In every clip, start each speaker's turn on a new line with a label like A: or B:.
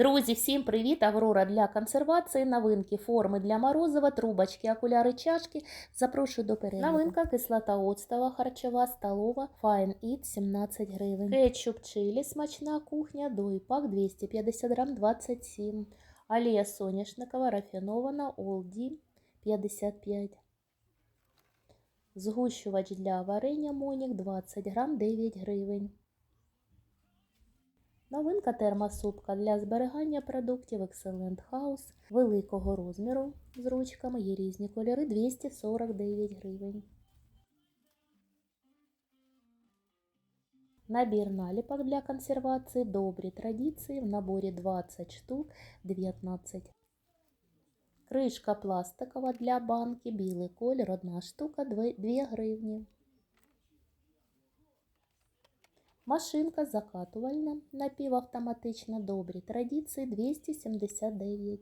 A: Друзі, всім привіт! Аврора для консервації, новинки, форми для морозива, трубочки, окуляри, чашки. Запрошую до перегляду. Новинка кислота оцтова, харчова, столова, Fine Eat 17 гривень. Кетчуп чилі, смачна кухня, дойпак 250 грам 27. Олія соняшникова, рафінована, Олді 55. Згущувач для варення Монік 20 грам 9 гривень. Новинка термосупка для зберігання продуктів Excellent House великого розміру з ручками. Є різні кольори 249 гривень. Набір наліпок для консервації добрі традиції в наборі 20 штук 19. Кришка пластикова для банки, білий колір, 1 штука 2 гривні. Машинка закатувальна, напівавтоматична, добрі традиції 279.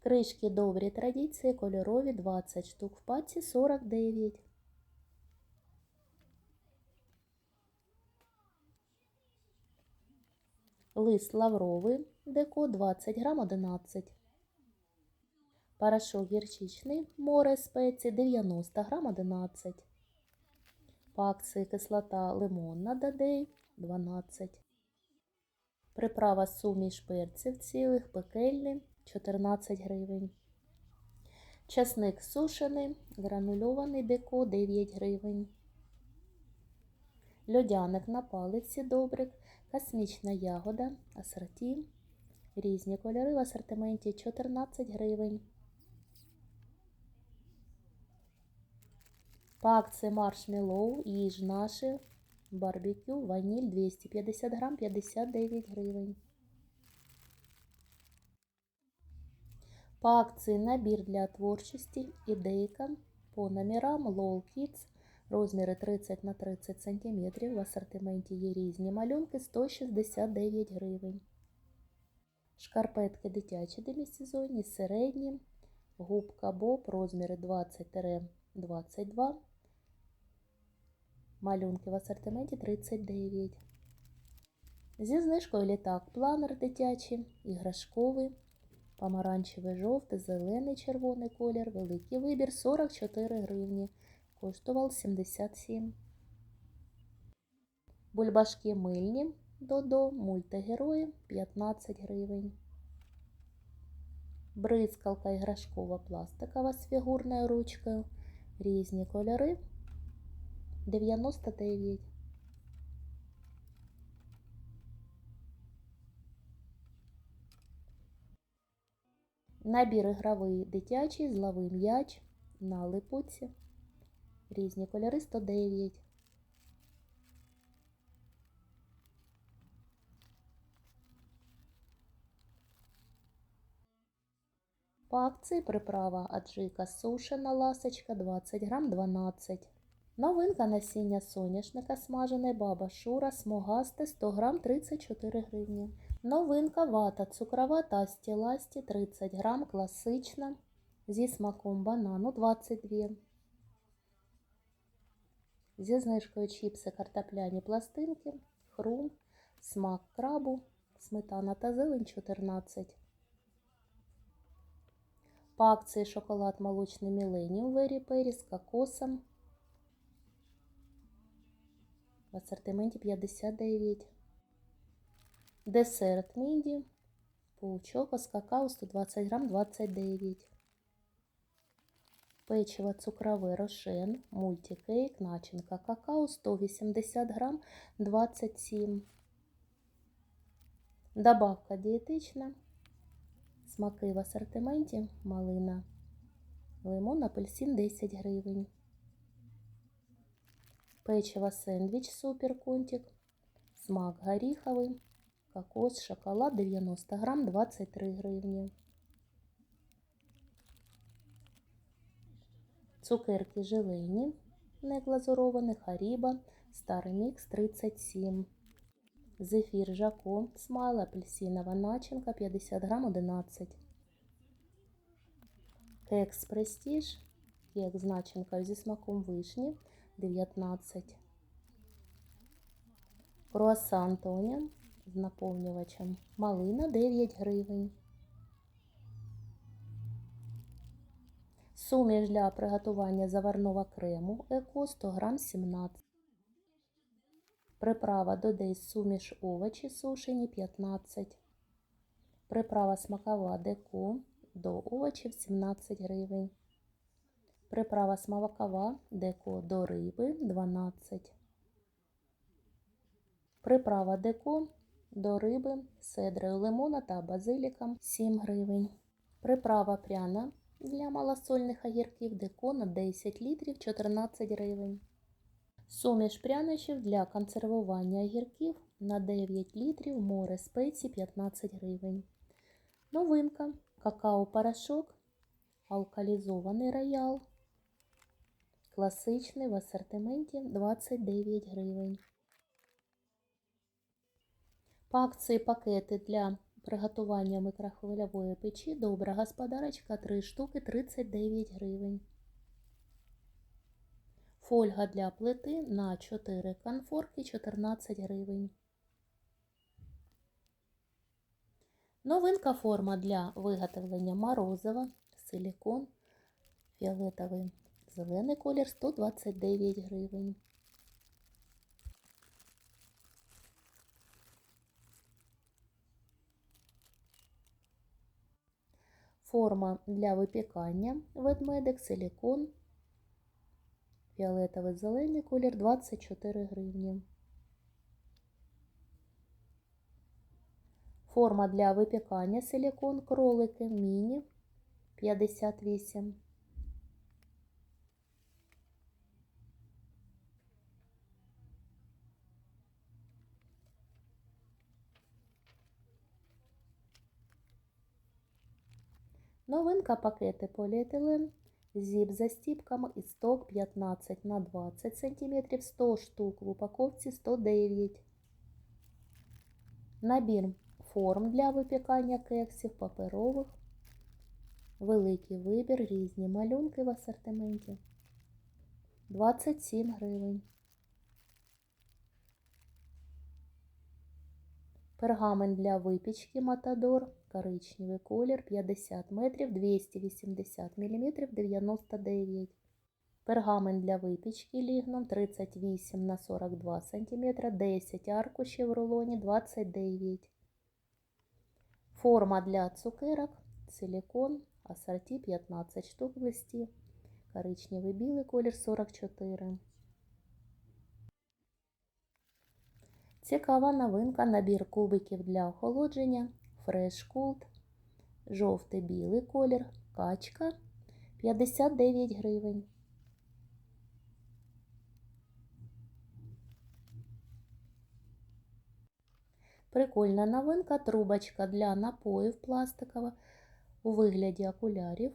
A: Кришки добрі традиції, кольорові 20 штук в паці 49. Лист лавровий, деко 20 грам 11. Порошок гірчичний, море спеції 90 грам 11. По акції кислота лимонна дадей 12. Приправа суміш перців цілих пекельний 14 гривень. Часник сушений, гранульований деко 9 гривень. Льодяник на палиці добрик, космічна ягода, асорті. Різні кольори в асортименті 14 гривень. По акції маршмеллоу, їж наше, барбекю, ваніль 250 грам 59 гривень. По акції набір для творчості, ідейка по номерам LOL Kids, розміри 30 на 30 см, в асортименті є різні малюнки 169 гривень. Шкарпетки дитячі демісезонні, середні, губка Боб, розміри 20-22 Малюнки в асортименті 39. Зі знижкою літак планер дитячий, іграшковий, помаранчевий, жовтий, зелений, червоний колір, великий вибір 44 гривні. Коштував 77. Бульбашки мильні Додо, мультигерої 15 гривень. Бризкалка іграшкова пластикова з фігурною ручкою. Різні кольори 99. Набір ігровий дитячий, зловий м'яч на липуці. Різні кольори 109. По акції приправа аджика сушена ласочка 20 грам 12. Новинка насіння соняшника смажене баба Шура смугасте 100 грам 34 гривні. Новинка вата цукрова та стіласті 30 грам класична зі смаком банану 22. Зі знижкою чіпси картопляні пластинки, хрум, смак крабу, сметана та зелень 14. По акції шоколад молочний міленіум Вері Пері з кокосом. В асортименті 59. Десерт міді. Паучок з какао 120 грам 29. Печиво цукрове рошен, мультикейк, начинка какао 180 грам 27. Добавка дієтична. Смаки в асортименті малина. Лимон, апельсин 10 гривень. Печиво супер контик. Смак горіховий. Кокос, шоколад 90 грам 23 гривні. Цукерки желені, не глазуровані, харіба, старий мікс 37. Зефір Жако, смайл, апельсинова начинка 50 грам 11. Кекс Престіж, кек з начинкою зі смаком вишні 19. Круасан Тоня з наповнювачем. Малина 9 гривень. Суміш для приготування заварного крему Еко 100 грам 17. Приправа додей суміш овочі сушені 15. Приправа смакова деко до овочів 17 гривень. Приправа смакова деко до риби 12. Приправа деко до риби з седрою лимона та базиліком 7 гривень. Приправа пряна для малосольних огірків деко на 10 літрів 14 гривень. Суміш прянощів для консервування огірків на 9 літрів море спеції 15 гривень. Новинка какао-порошок, алкалізований роял. Класичний в асортименті 29 гривень. Акції пакети для приготування микрохвильової печі добра господарочка 3 штуки 39 гривень. Фольга для плити на 4 конфорки 14 гривень. Новинка форма для виготовлення морозива, силікон, фіолетовий, зелений колір 129 гривень. Форма для випікання ведмедик, силікон, фіолетовий зелений колір 24 гривні. Форма для випікання силікон кролики міні 58. Новинка пакети поліетилен зіп застіпками і сток 15 на 20 см 100 штук в упаковці 109 Набір форм для випікання кексів паперових. Великий вибір, різні малюнки в асортименті. 27 гривень. Пергамент для випічки Матадор. Коричневий колір 50 метрів 280 мм 99 Пергамент для випічки лігном 38 на 42 см 10 аркушів в рулоні 29 Форма для цукерок, силикон, ассорті 15 штук в листі, коричневий білий колір 44. Цікава новинка, набір кубиків для охолодження, Fresh Cold, жовтий білий колір, качка 59 гривень. Прикольна новинка, трубочка для напоїв пластикова у вигляді окулярів.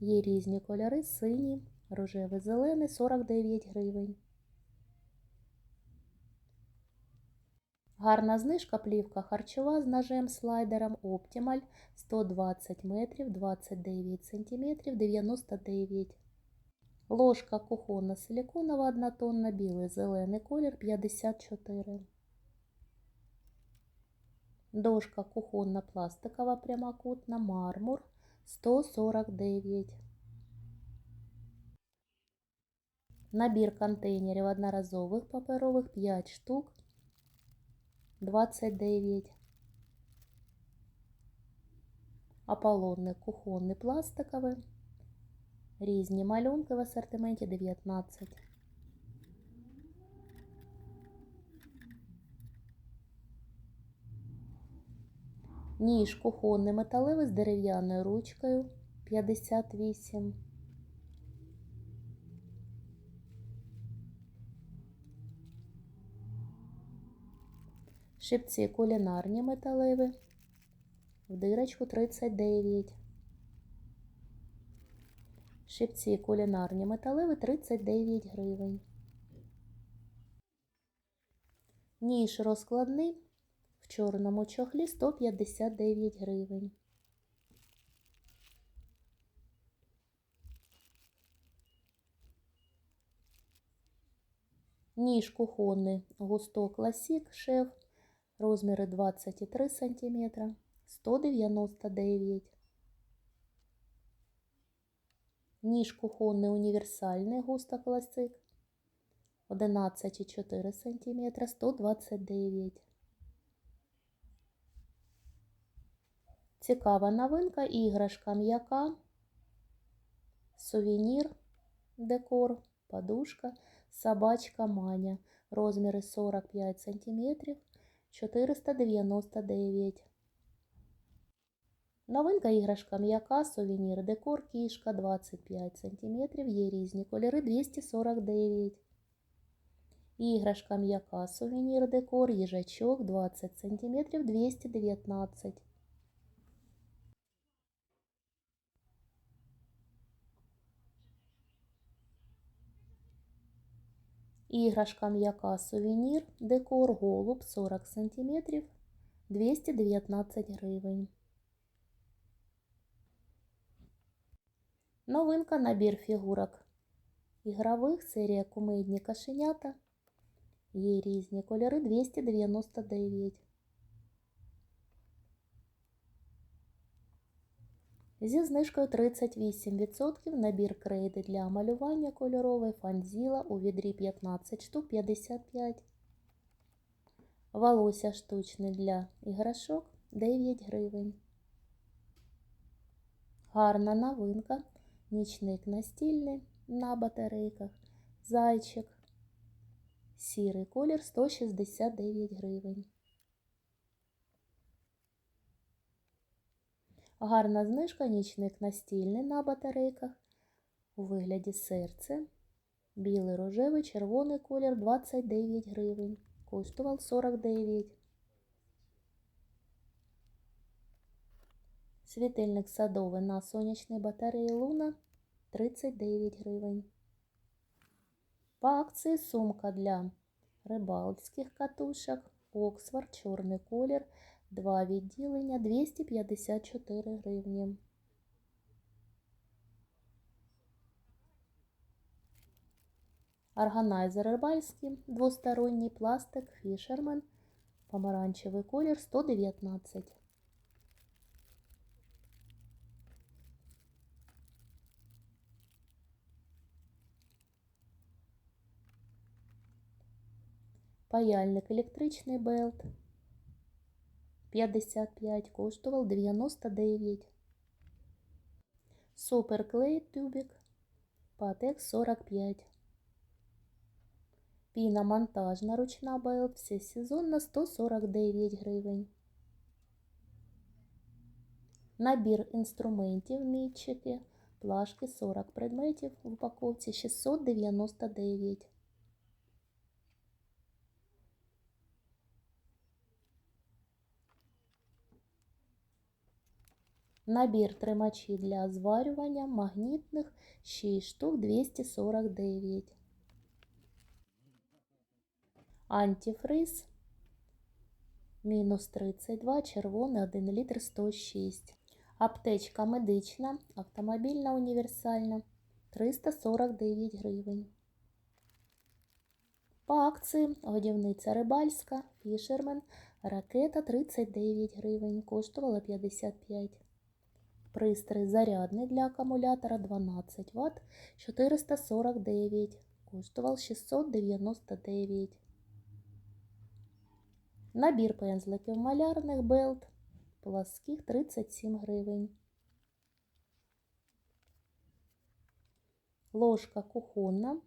A: Є різні кольори, синій, рожевий, зелений 49 гривень. Гарна знижка плівка харчова з ножем слайдером Optimal 120 метрів 29 сантиметрів 99. Ложка кухонна силиконова однотонна білий зелений колір 54. Дошка кухонна пластикова прямокутна мармур 149. Набір контейнерів одноразових паперових 5 штук 29. Аполлонний кухонний пластиковий. Різні малюнки в асортименті 19. Ніж кухонний металевий з дерев'яною ручкою 58. Шипці кулінарні металеві в дирочку 39. Шипці кулінарні металеві 39 гривень. Ніж розкладний в чорному чохлі 159 гривень. Ніж кухонний Густо Класік шеф, розміри 23 см, 199 Ніж кухонний універсальний Густо Класик 11,4 см, 129 Цікава новинка, іграшка м'яка, сувенір, декор, подушка, собачка Маня. Розміри 45 см, 499. Новинка іграшка м'яка, сувенір, декор, кішка 25 см, є різні кольори 249. Іграшка м'яка, сувенір, декор, їжачок 20 см, 219. Іграшка м'яка сувенір, декор, голуб 40 см, 219 гривень. Новинка набір фігурок. Ігрових серія кумедні кошенята. Є різні кольори 299. Зі знижкою 38% набір крейди для малювання кольоровий фанзіла у відрі 15 штук 55. Волосся штучне для іграшок 9 гривень. Гарна новинка. Нічник настільний на батарейках. Зайчик. Сірий колір 169 гривень. Гарна знижка нічник настільний на батарейках у вигляді серце. Білий, рожевий, червоний колір 29 гривень. Коштував 49. Світильник садовий на сонячній батареї Луна 39 гривень. По акції сумка для рибалських катушок Оксфорд, чорний колір. Два відділення 254 гривні. Органайзер рибальський, двосторонній пластик, фішермен, помаранчевий колір 119. Паяльник електричний белт 55, коштував 99. Суперклей тюбик Патекс 45. Піна монтажна ручна белт всесезонна 149 гривень. Набір інструментів мітчики, плашки 40 предметів в упаковці 699. Набір тримачі для зварювання магнітних 6 штук 249. Антифриз мінус 32, червоний 1 літр 106. Аптечка медична, автомобільна універсальна 349 гривень. По акції годівниця рибальська, фішермен, ракета 39 гривень, коштувала 55 Пристрій зарядний для акумулятора 12 Вт 449, коштував 699. Набір пензликів малярних белт пласких 37 гривень. Ложка кухонна,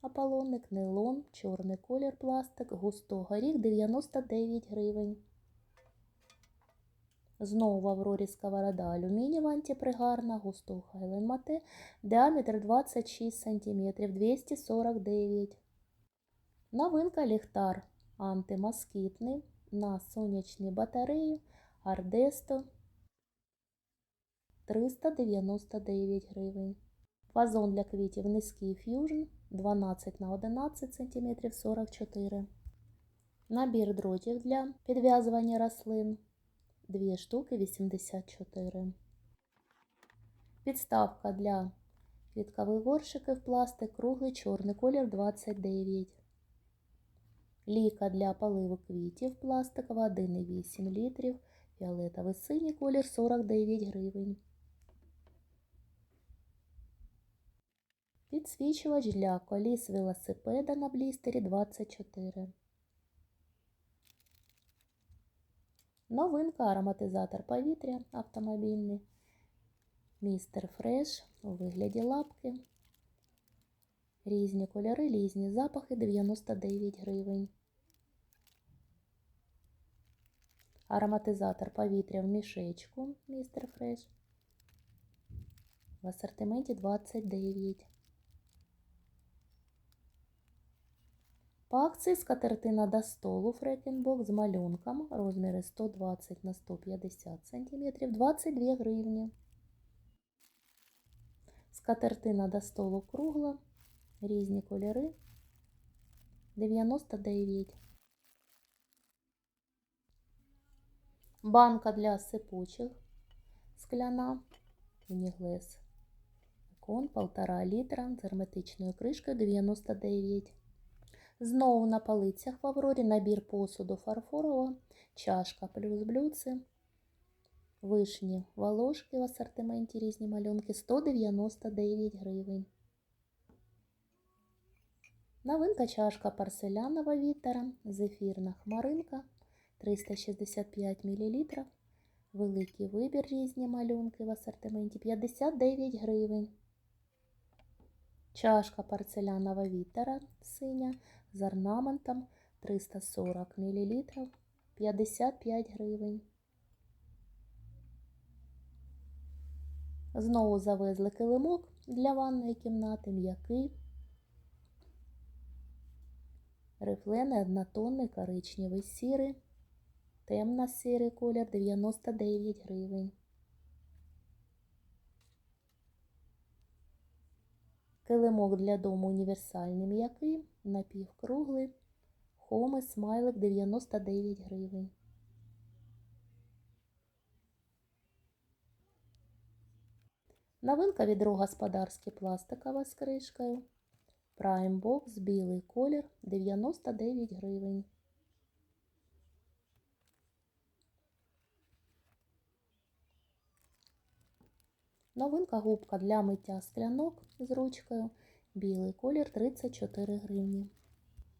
A: аполлонник, нейлон, чорний колір пластик, густо горіх 99 гривень. Знову в Аврорі сковорода алюмінієва антипригарна, густо Хайлен діаметр 26 см, 249 Новинка ліхтар антимоскітний на сонячній батареї Ардесто 399 гривень. Вазон для квітів низький ф'южн 12 на 11 см 44 Набір дротів для підв'язування рослин 2 штуки 84. Підставка для квіткових горшиків пластик, круглий чорний колір 29. Ліка для поливу квітів пластикова 1,8 літрів. Фіолетовий синій колір 49 гривень. Підсвічувач для коліс велосипеда на блістері 24. Новинка ароматизатор повітря автомобільний. Містер Фреш у вигляді лапки. Різні кольори, різні запахи 99 гривень. Ароматизатор повітря в мішечку Містер Фреш. В асортименті 29. По акції скатертина до столу фрекенбок з малюнком розміри 120 на 150 см 22 гривні. Скатертина до столу кругла, різні кольори 99. Банка для сипучих скляна, уніглес. Кон 1,5 літра з герметичною кришкою 99. Знову на полицях в Аврорі набір посуду фарфорова, чашка плюс блюдце, вишні волошки в асортименті різні малюнки 199 гривень. Новинка чашка порцелянова Вітера, зефірна хмаринка 365 мл. Великий вибір різні малюнки в асортименті 59 гривень. Чашка порцелянова Вітера синя з орнаментом 340 мл 55 гривень. Знову завезли килимок для ванної кімнати, м'який. Рифлений однотонний коричневий сірий, темно-сірий колір 99 гривень. Килимок для дому універсальний м'який, напівкруглий, хоми, смайлик 99 гривень. Новинка відро господарське пластикова з кришкою. Box білий колір 99 гривень. Новинка губка для миття склянок з ручкою. Білий колір 34 гривні.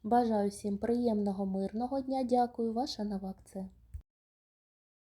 A: Бажаю всім приємного мирного дня. Дякую, ваша нова акція.